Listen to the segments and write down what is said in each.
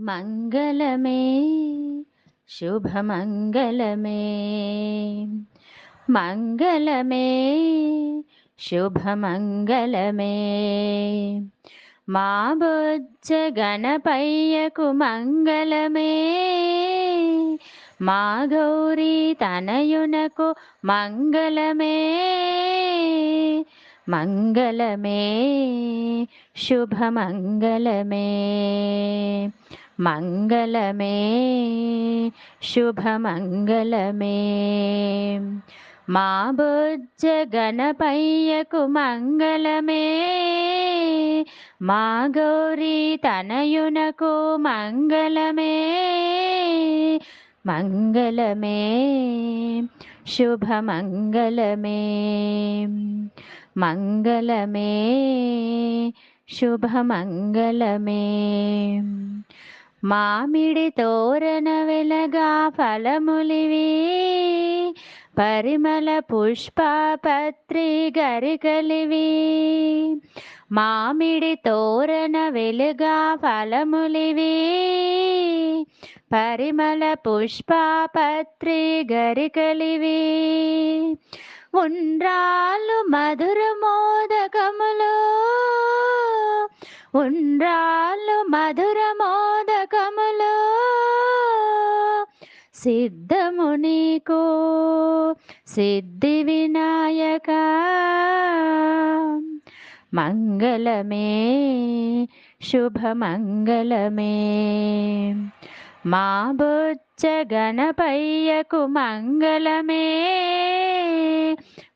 మంగళమే శుభమంగళమే. మంగళమే శుభమంగళమే. మా బొజ్జ గణపయ్యకు మంగళమే. మా గౌరీ తనయునకు మంగళమే. మంగళమే శుభమంగళమే. మంగళమే శుభమంగళమే. మా బుజ్జ గణపయ్యకు మంగళమే మా గౌరీ తనయునకు మంగళమే. మంగళమే శుభమంగళమే. మంగళమే శుభమంగళమే. మామిడి తోరణ వెలగా ఫలములివి. పరిమళ పుష్పపత్రి గరికలివి మామిడి తోరణ వెలుగా ఫలములివి. పరిమళ పుష్పపత్రి గరికలివి ఉండ్రాలు మధుర మోదకములు. ఉండ్రాలు మధుర మోదకములు సిద్ధము నీకు సిద్ధి వినాయక. మంగళమే శుభమంగళమే. మా బుచ్చ గణపయ్యకు మంగళమే.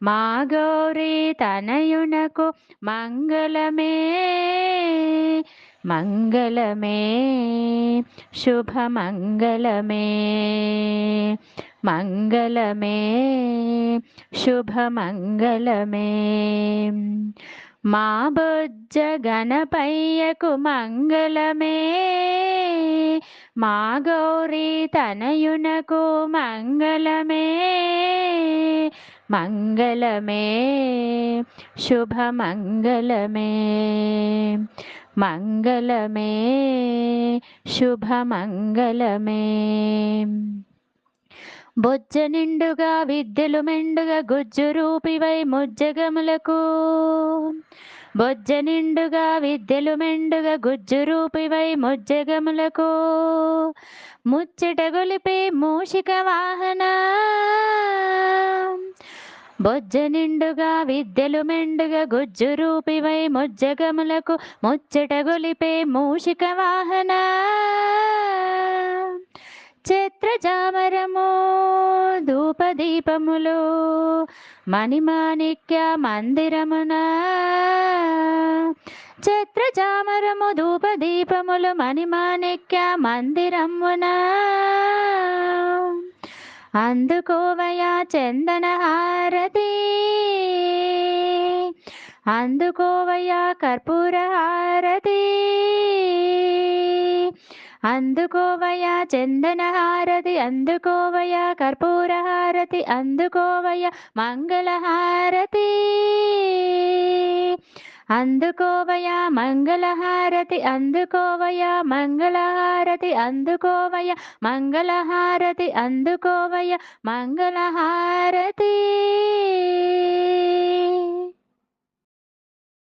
మా గౌరీ తనయునకు మంగళమే. మంగళమే శుభమంగళమే మంగళమే శుభమంగళమే మా బొజ్జ గణపయ్యకు మంగళమే మా గౌరీ తనయునకు మంగళమే మంగళమే శుభమంగళమే మంగళమే శుభమంగళమే. బొజ్జ నిండుగా విద్యలు మెండుగా గుజ్జు రూపివై ముజ్జగములకు. బొజ్జ నిండుగా విద్యలు మెండుగా గుజ్జు రూపివై ముజ్జగములకు. ముచ్చట గొలిపే మూషిక వాహన. బొజ్జ నిండుగా విద్యలు మెండుగా గుజ్జు రూపివై ముజ్జగములకు ముచ్చట గొలిపే మూషిక వాహన. చిత్రజామరము ధూపదీపములు మణిమాణిక్య మందిరమున. చిత్రజామరము ధూపదీపములు మణిమాణిక్య మందిరమున. అందుకోవయా చందన హారతి? అందుకోవయా కర్పూర హారతి? అందుకోవయా చందన హారతి? అందుకోవయా కర్పూర హారతి? అందుకోవయా మంగళ హారతి? అందుకోవయా మంగళహారతి అందుకోవయా మంగళహారతి అందుకోవయా మంగళ హారతి అందుకోవయా మంగళ